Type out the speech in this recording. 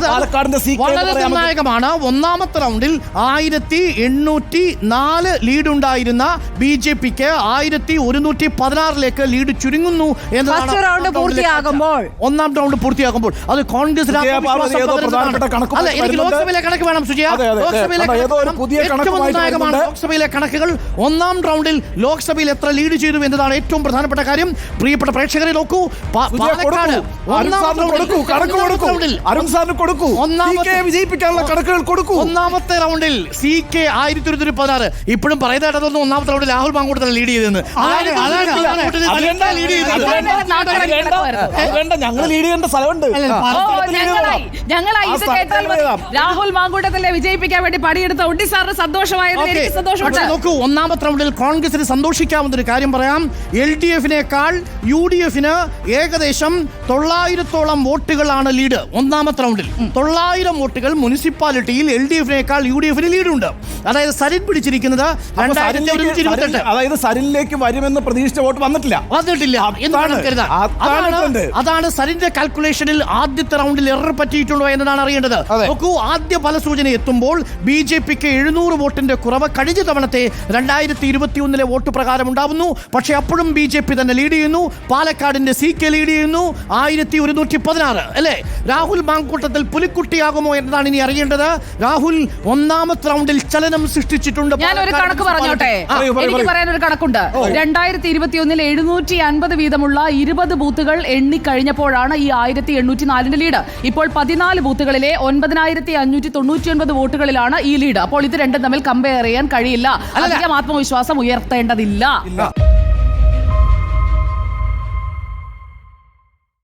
പാലക്കാടിന്റെ വളരെ നിർണായകമാണ്. ഒന്നാമത്തെ റൗണ്ടിൽ ആയിരത്തി എണ്ണൂറ്റി നാല് ലീഡ് ഉണ്ടായിരുന്ന ബി ജെ പിക്ക് ആയിരത്തി ഒരുന്നൂറ്റി പതിനാറിലേക്ക് ലീഡ് ചുരുങ്ങുന്നു പൂർത്തിയാകുമ്പോൾ. ഒന്നാം റൗണ്ട് പൂർത്തിയാകുമ്പോൾ. അത് കോൺഗ്രസ് അല്ല എനിക്ക് ലോക്സഭയിലെ കണക്ക് വേണം സുജയ. ലോക്സഭയിലെ ഏറ്റവും നിർണായകമാണ് ലോക്സഭയിലെ കണക്കുകൾ. ഒന്നാം റൗണ്ടിൽ ലോക്സഭയിൽ എത്ര ലീഡ് ചെയ്തു എന്നതാണ് ഏറ്റവും പ്രധാനപ്പെട്ട കാര്യം. പ്രിയപ്പെട്ട പ്രേക്ഷകരെ നോക്കൂ. പാലക്കാട് ഒന്നാം സാറിന് റൗണ്ടിൽ കൊടുക്കൂ. ഒന്നാമത്തെ- വിജയിപ്പിക്കാനുള്ള കണക്കുകൾ കൊടുക്കൂ. ഒന്നാമത്തെ റൗണ്ടിൽ സി കെ ആയിരത്തി ഒരുന്നൂറ്റി പതിനാറ് ഇപ്പോഴും പറയുന്ന കേട്ടതൊന്നും ഒന്നാമത്തെ റൗണ്ടിൽ രാഹുൽ മാങ്കൂട്ടത്തിൽ ലീഡ് ചെയ്തെന്ന് ഞങ്ങൾ ലീഡ് ചെയ്യേണ്ട സ്ഥലമുണ്ട്. രാഹുൽ മാങ്കൂട്ടത്തിലെ വിജയിപ്പിക്കാൻ വേണ്ടി പണിയെടുത്ത ഒട്ടി സാറിന്. എനിക്ക് സന്തോഷമുണ്ട്. നോക്കൂ ഒന്നാമത്തെ റൗണ്ടിൽ കോൺഗ്രസിന് സന്തോഷിക്കാവുന്ന ഒരു കാര്യം പറയാം. എൽ ഡി എഫിനേക്കാൾ യു ഡി എഫിന് ഏകദേശം തൊള്ളായിരത്തോളം വോട്ടുകളാണ് ലീഡ് ഒന്നാമത്തെ റൗണ്ടിൽ. തൊള്ളായിരം വോട്ടുകൾ മുനിസിപ്പാലിറ്റിയിൽ എൽ ഡി എഫിനേക്കാൾ യു ഡി എഫിന് ലീഡുണ്ട്. അതായത് സരിൻ പിടിച്ചിരിക്കുന്നത് അതായത് സരിനിലേക്ക് വരുമെന്ന് പ്രതീക്ഷിച്ച വോട്ട് വന്നിട്ടില്ല. വന്നിട്ടില്ല. അതാണ്. അതാണ് സരിന്റെ കാൽക്കുലേഷനിൽ ആദ്യത്തെ റൗണ്ടിൽ എറർ പറ്റിയിട്ടുണ്ടോ എന്നതാണ് അറിയേണ്ടത്. നോക്കൂ ആദ്യ ഫലസൂചന എത്തുമ്പോൾ ബി ജെ പിക്ക് എഴുന്നൂറ് വോട്ടിന്റെ കുറവ് കഴിഞ്ഞ തവണത്തെ രണ്ടായിരത്തി ഇരുപത്തി ഒന്നിലെ വോട്ട് പ്രകാരം ഉണ്ടാവുന്നു. പക്ഷേ അപ്പോഴും ബി ജെ പി തന്നെ ലീഡ് ചെയ്യുന്നു. പാലക്കാടിന്റെ സി കെ ലീഡ് ചെയ്യുന്നു. ആയിരത്തി ഒരുന്നൂറ്റി പതിനാറ് അല്ലേ? രാഹുൽ മാങ്കൂട്ടത്തിൽ പുലിക്കുട്ടിയാകുമോ എന്നതാണ് ഇനി അറിയേണ്ടത്. രാഹുൽ ഒന്നാമത്തെ റൗണ്ടിൽ ചലനം സൃഷ്ടിച്ചിട്ടുണ്ട്. ഞാൻ ഒരു കണക്ക് പറഞ്ഞോട്ടെ? എനിക്ക് പറയൂ. പറയാൻ ഒരു കണക്കുണ്ട്. രണ്ടായിരത്തി ഇരുപത്തി ഒന്നിൽ എഴുന്നൂറ്റി അൻപത് വീതമുള്ള ഇരുപത് ബൂത്തുകൾ എണ്ണിക്കഴിഞ്ഞപ്പോഴാണ് ഈ ആയിരത്തി എണ്ണൂറ്റി നാലിന്റെ ലീഡ്. ഇപ്പോൾ പതിനാല് ബൂത്തുകളിലെ ഒൻപതിനായിരത്തി അഞ്ഞൂറ്റി തൊണ്ണൂറ്റി ഒൻപത് വോട്ടുകളിലാണ് ഈ ലീഡ്. അപ്പോൾ ഇത് രണ്ടും തമ്മിൽ കമ്പയർ ചെയ്യാൻ കഴിയില്ല. അധികം ആത്മവിശ്വാസം ഉയർത്തേണ്ടതില്ല.